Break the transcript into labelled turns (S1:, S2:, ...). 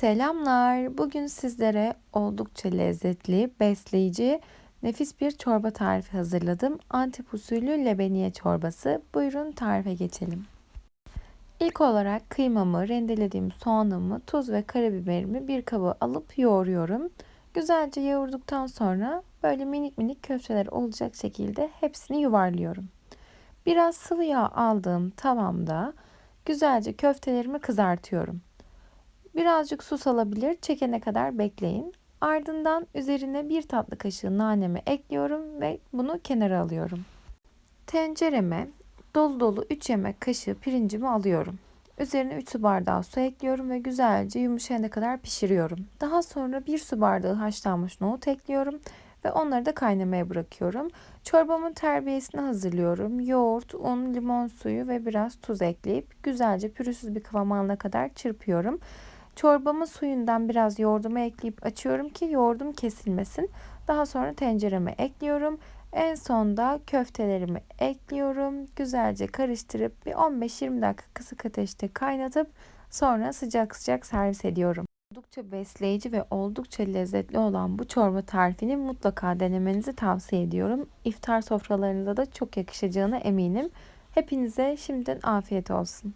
S1: Selamlar. Bugün sizlere oldukça lezzetli, besleyici, nefis bir çorba tarifi hazırladım. Antep usulü lebeniye çorbası. Buyurun tarife geçelim. İlk olarak kıymamı, rendelediğim soğanımı, tuz ve karabiberimi bir kaba alıp yoğuruyorum. Güzelce yoğurduktan sonra böyle minik minik köfteler olacak şekilde hepsini yuvarlıyorum. Biraz sıvı yağ aldığım tavamda güzelce köftelerimi kızartıyorum. Birazcık su salabilir, çekene kadar bekleyin. Ardından üzerine bir tatlı kaşığı nanemi ekliyorum ve bunu kenara alıyorum. Tencereme dolu dolu 3 yemek kaşığı pirincimi alıyorum. Üzerine 3 su bardağı su ekliyorum ve güzelce yumuşayana kadar pişiriyorum. Daha sonra 1 su bardağı haşlanmış nohut ekliyorum ve onları da kaynamaya bırakıyorum. Çorbamın terbiyesini hazırlıyorum. Yoğurt, un, limon suyu ve biraz tuz ekleyip güzelce pürüzsüz bir kıvam alana kadar çırpıyorum. Çorbamın suyundan biraz yoğurdumu ekleyip açıyorum ki yoğurdum kesilmesin. Daha sonra tencereme ekliyorum. En sonda köftelerimi ekliyorum. Güzelce karıştırıp bir 15-20 dakika kısık ateşte kaynatıp sonra sıcak sıcak servis ediyorum. Oldukça besleyici ve oldukça lezzetli olan bu çorba tarifini mutlaka denemenizi tavsiye ediyorum. İftar sofralarınıza da çok yakışacağına eminim. Hepinize şimdiden afiyet olsun.